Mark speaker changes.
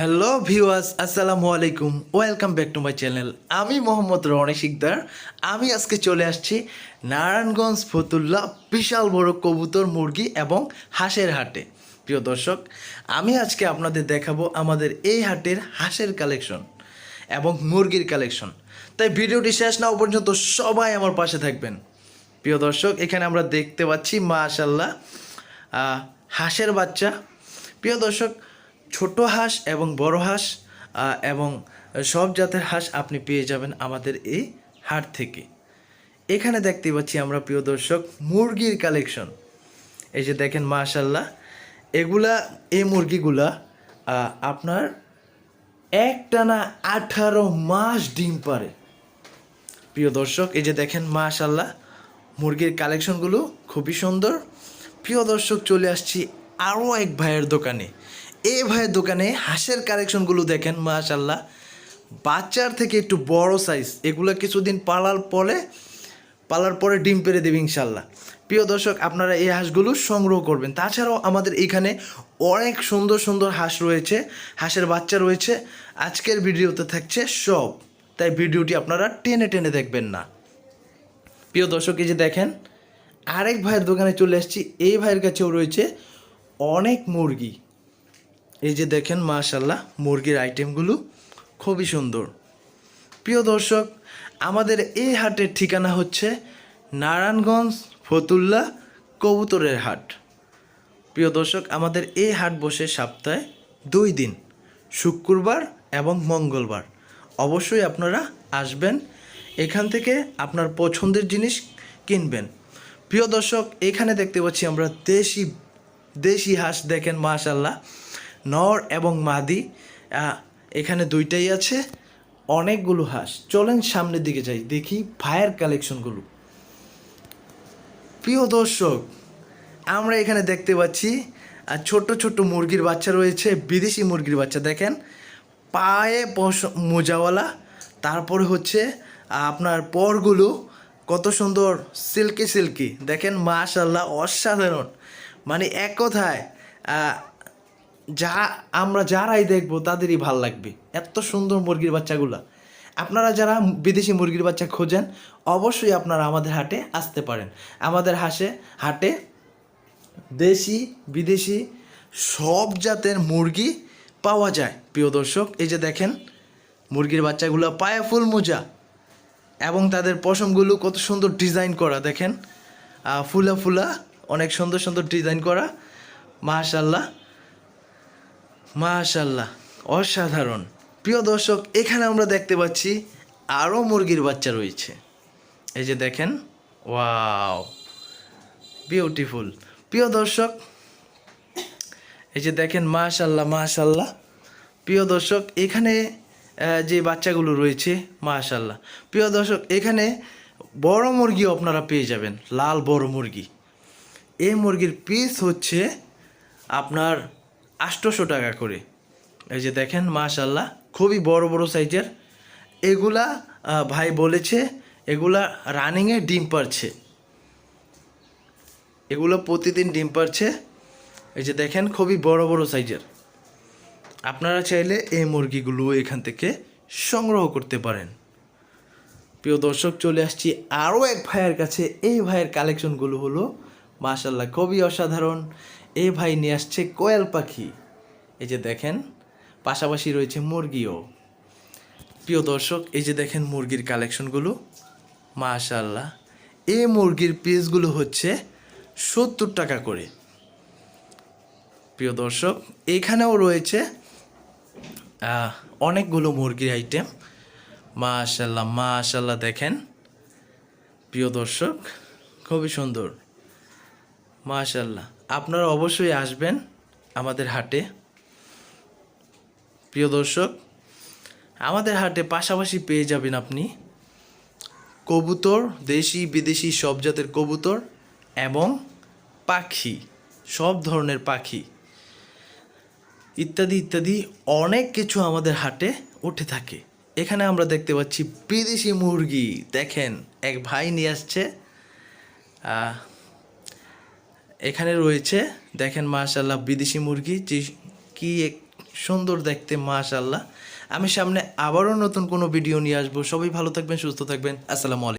Speaker 1: Hello viewers আসসালামু আলাইকুম। Welcome back to my channel আমি মোহাম্মদ রনি শিকদার। আমি আজকে চলে আসছি নারায়ণগঞ্জ ফতুল্লা বিশাল বড় কবুতর মুরগি এবং হাঁসের হাটে। প্রিয় দর্শক আমি আজকে আপনাদের দেখাবো আমাদের এই হাটের হাঁসের কালেকশন এবং মুরগির কালেকশন তাই ভিডিওটি শেষ না পর্যন্ত সবাই আমার পাশে থাকবেন। প্রিয় দর্শক এখানে আমরা দেখতে পাচ্ছি মাশাল্লাহ আহ, হাঁসের বাচ্চা। প্রিয় দর্শক ছোট হাঁস এবং বড় হাঁস এবং সব জাতের হাঁস আপনি পেয়ে যাবেন আমাদের এই হাট থেকে। এখানে দেখতে পাচ্ছি আমরা, প্রিয় দর্শক, মুরগির কালেকশন এই যে দেখেন মাশাল্লাহ এগুলা, এই মুরগিগুলা আপনার একটানা আঠারো মাস ডিম পারে। প্রিয় দর্শক, এই যে দেখেন মাশাল্লাহ মুরগির কালেকশনগুলো খুবই সুন্দর। প্রিয় দর্শক, চলে আসছি আরও এক ভাইয়ের দোকানে। এই ভাইয়ের দোকানে হাঁসের কালেকশনগুলো দেখেন মাশাল্লাহ বাচ্চার থেকে একটু বড় সাইজ এগুলো কিছুদিন পালার পরে পালার পরে ডিম পেরে দেবে ইনশাল্লাহ প্রিয় দর্শক, আপনারা এই হাঁসগুলো সংগ্রহ করবেন। তাছাড়াও আমাদের এখানে অনেক সুন্দর সুন্দর হাঁস রয়েছে, হাঁসের বাচ্চা রয়েছে। আজকের ভিডিওতে থাকছে সব, তাই ভিডিওটি আপনারা টেনে টেনে দেখবেন না। প্রিয় দর্শক, এই যে দেখেন, আরেক ভাইয়ের দোকানে চলে আসছি। এই ভাইয়ের কাছেও রয়েছে অনেক মুরগি। এই যে দেখেন মাশাল্লাহ মুরগির আইটেমগুলো খুবই সুন্দর। প্রিয় দর্শক, আমাদের এই হাটের ঠিকানা হচ্ছে নারায়ণগঞ্জ ফতুল্লা কবুতরের হাট। প্রিয় দর্শক, আমাদের এই হাট বসে সপ্তাহে দুই দিন, শুক্রবার এবং মঙ্গলবার। অবশ্যই আপনারা আসবেন, এখান থেকে আপনার পছন্দের জিনিস কিনবেন। প্রিয় দর্শক, এখানে দেখতে পাচ্ছি আমরা দেশি দেশি হাঁস দেখেন মাশাল্লাহ নর এবং মাদি এখানে দুইটাই আছে, অনেকগুলো হাঁস। চলেন সামনের দিকে যাই, দেখি ভাইয়ের কালেকশনগুলো প্রিয় দর্শক, আমরা এখানে দেখতে পাচ্ছি আর ছোট ছোট মুরগির বাচ্চা রয়েছে, বিদেশি মুরগির বাচ্চা। দেখেন, পায়ে মোজাওয়ালা, তারপরে হচ্ছে আপনার পরগুলো কত সুন্দর, সিল্কি সিল্কি। দেখেন মাশাল্লাহ অসাধারণ। মানে এক কথায় যা, আমরা যারাই দেখব, তাদেরই ভালো লাগবে। এত সুন্দর মুরগির বাচ্চাগুলা। আপনারা যারা বিদেশি মুরগির বাচ্চা খোঁজেন, অবশ্যই আপনারা আমাদের হাটে আসতে পারেন। আমাদের হাসে, হাটে দেশি, বিদেশি সব জাতের মুরগি পাওয়া যায়। প্রিয় দর্শক, এই যে দেখেন, মুরগির বাচ্চাগুলো পায়ে ফুল মোজা এবং তাদের পশমগুলো কত সুন্দর ডিজাইন করা। দেখেন ফুলা ফুলা, অনেক সুন্দর সুন্দর ডিজাইন করা। মাশাল্লাহ মাশাল্লাহ অসাধারণ। প্রিয় দর্শক, এখানে আমরা দেখতে পাচ্ছি আরও মুরগির বাচ্চা রয়েছে। এই যে দেখেন, ওয়াও, বিউটিফুল। প্রিয় দর্শক, এই যে দেখেন মাশাল্লাহ মাশাল্লাহ প্রিয় দর্শক, এখানে যে বাচ্চাগুলো রয়েছে মাশাল্লাহ প্রিয় দর্শক, এখানে বড় মুরগিও আপনারা পেয়ে যাবেন, লাল বড় মুরগি। এই মুরগির পিস হচ্ছে আপনার আটশোশো টাকা করে। এই যে দেখেন মাশাল্লাহ খুবই বড় বড় সাইজের। এগুলা ভাই বলেছে, এগুলা রানিংয়ে ডিম পারছে। এগুলো প্রতিদিন ডিম পারছে। এই যে দেখেন, খুবই বড় বড় সাইজের। আপনারা চাইলে এই মুরগিগুলো এখান থেকে সংগ্রহ করতে পারেন। প্রিয় দর্শক, চলে আসছি আরও এক ভাইয়ের কাছে। এই ভাইয়ের কালেকশনগুলো হলো মাশাল্লাহ খুবই অসাধারণ। এই ভাই নিয়ে আসছে কোয়েল পাখি। এই যে দেখেন, পাশাপাশি রয়েছে মুরগিও। প্রিয় দর্শক, এই যে দেখেন মুরগির কালেকশনগুলো। মাশাল্লাহ এই মুরগির পিসগুলো হচ্ছে সত্তর টাকা করে। প্রিয় দর্শক, এখানেও রয়েছে অনেকগুলো মুরগির আইটেম মাশাল্লাহ মাশাল্লাহ দেখেন। প্রিয় দর্শক, খুবই সুন্দর। মাশাল্লাহ আপনারা অবশ্যই আসবেন আমাদের হাটে। প্রিয় দর্শক, আমাদের হাটে পাশাপাশি পেয়ে যাবেন আপনি কবুতর, দেশি, বিদেশি, সব জাতের কবুতর এবং পাখি, সব ধরনের পাখি ইত্যাদি ইত্যাদি অনেক কিছু আমাদের হাটে উঠে থাকে। এখানে আমরা দেখতে পাচ্ছি বিদেশি মুরগি। দেখেন, এক ভাই নিয়ে আসছে এখানে রয়েছে, দেখেন মাশাল্লাহ বিদেশি মুরগি, যে কী এক সুন্দর দেখতে মাশাল্লাহ আমি সামনে আবারও নতুন কোনো ভিডিও নিয়ে আসব। সবাই ভালো থাকবেন, সুস্থ থাকবেন। আসসালামু আলাইকুম।